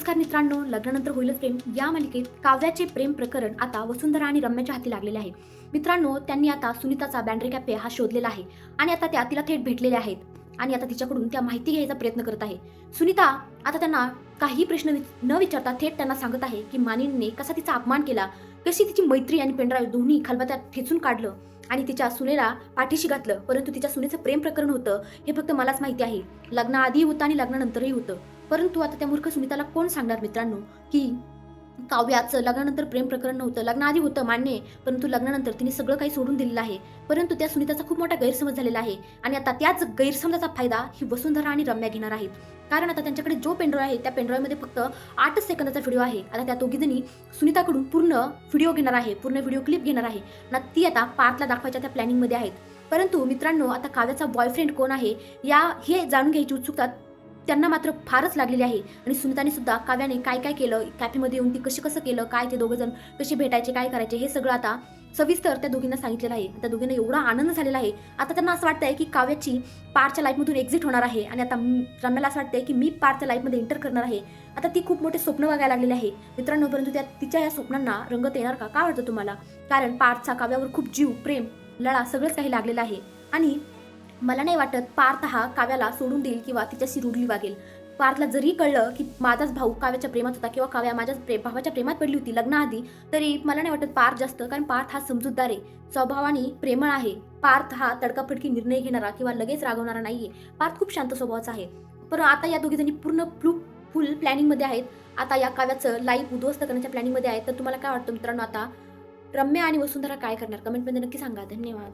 नमस्कार मित्रांनो लग्नानंतर होईलच प्रेम. या मालिकेत काव्याचे प्रेम प्रकरण आता वसुंधरा आणि रम्याच्या हाती लागलेले आहे. मित्रांनो त्यांनी आता सुनीताचा बँड्री कॅफे हा शोधलेला आहे आणि आता त्या तिला थेट भेटलेल्या आहेत आणि आता तिच्याकडून त्या माहिती घ्यायचा प्रयत्न करत आहे. सुनीता आता त्यांना काही प्रश्न न विचारता थेट त्यांना सांगत आहे की मानिनीने कसा तिचा अपमान केला कशी तिची मैत्री आणि पेंड्राईव्ह दोन्ही खलबत्यात ठेचून काढलं आणि तिच्या सुनेला पाठीशी घातलं परंतु तिच्या सुनेचं प्रेम प्रकरण होतं हे फक्त मलाच माहिती आहे. लग्नाआधी होतं आणि लग्नानंतरही होतं. परंतु आता त्या मूर्ख सुनीताला कोण सांगणार मित्रांनो की काव्याचं लग्नानंतर प्रेम प्रकरण नव्हतं. लग्नाआधी होतं मान्य आहे, परंतु लग्नानंतर तिने सगळं काही सोडून दिलेलं आहे. परंतु त्या सुनीताचा खूप मोठा गैरसमज झालेला आहे आणि आता त्याच गैरसमजाचा फायदा ही वसुंधरा आणि रम्या घेणार आहेत. कारण आता त्यांच्याकडे जो पेंड्रॉय आहे त्या पेंड्रॉयमध्ये फक्त आठच सेकंदाचा व्हिडिओ आहे. आता त्या दोघीजणी सुनीताकडून पूर्ण व्हिडिओ घेणार आहे पूर्ण व्हिडिओ क्लिप घेणार आहे. ना ती आता पार्थला दाखवायच्या त्या प्लॅनिंगमध्ये आहेत. परंतु मित्रांनो आता काव्याचा बॉयफ्रेंड कोण आहे या हे जाणून घ्यायची उत्सुकता त्यांना मात्र फारच लागलेली आहे. आणि सुनीताने सुद्धा काव्याने काय काय केलं कॅफेमध्ये येऊन ती कशी कसं केलं काय ते दोघं जण कसे भेटायचे काय करायचे हे सगळं आता सविस्तर त्या दोघींना सांगितलेलं आहे. त्या दोघींना एवढा आनंद झालेला आहे. आता त्यांना असं वाटतंय की काव्याची पारच्या लाईफमधून एक्झिट होणार आहे. आणि आता रम्याला असं वाटतंय की मी पारच्या लाईफमध्ये एंटर करणार आहे. आता ती खूप मोठे स्वप्न बघायला लागलेली आहे. मित्रांनो परंतु त्या तिच्या या स्वप्नांना रंगत येणार का? काय वाटतं तुम्हाला? कारण पारचा काव्यावर खूप जीव प्रेम लळा सगळंच काही लागलेलं आहे. आणि मला नाही वाटत पार्थ हा काव्याला सोडून देईल किंवा तिच्याशी रुडली वागेल. पार्थला जरी कळलं की माझाच भाऊ काव्याच्या प्रेमात होता किंवा काव्या माझ्या प्रे भावाच्या प्रेमात पडली होती लग्नाआधी तरी मला नाही वाटत पार्थ जास्त कारण पार्थ हा समजूतदार आहे. स्वभावाने प्रेमळ आहे. पार्थ हा तडकाफडकी निर्णय घेणारा किंवा लगेच रागवणारा नाहीये. पार्थ खूप शांत स्वभावाचा आहे. पण आता या दोघीजणी पूर्ण फ्लू फुल प्लॅनिंगमध्ये आहेत. आता या काव्याचं लाईव्ह उद्ध्वस्त करण्याच्या प्लॅनिंगमध्ये आहेत तर तुम्हाला काय वाटतं मित्रांनो आता? रम्या आणि वसुंधरा काय करणार? कमेंटमध्ये नक्की सांगा. धन्यवाद.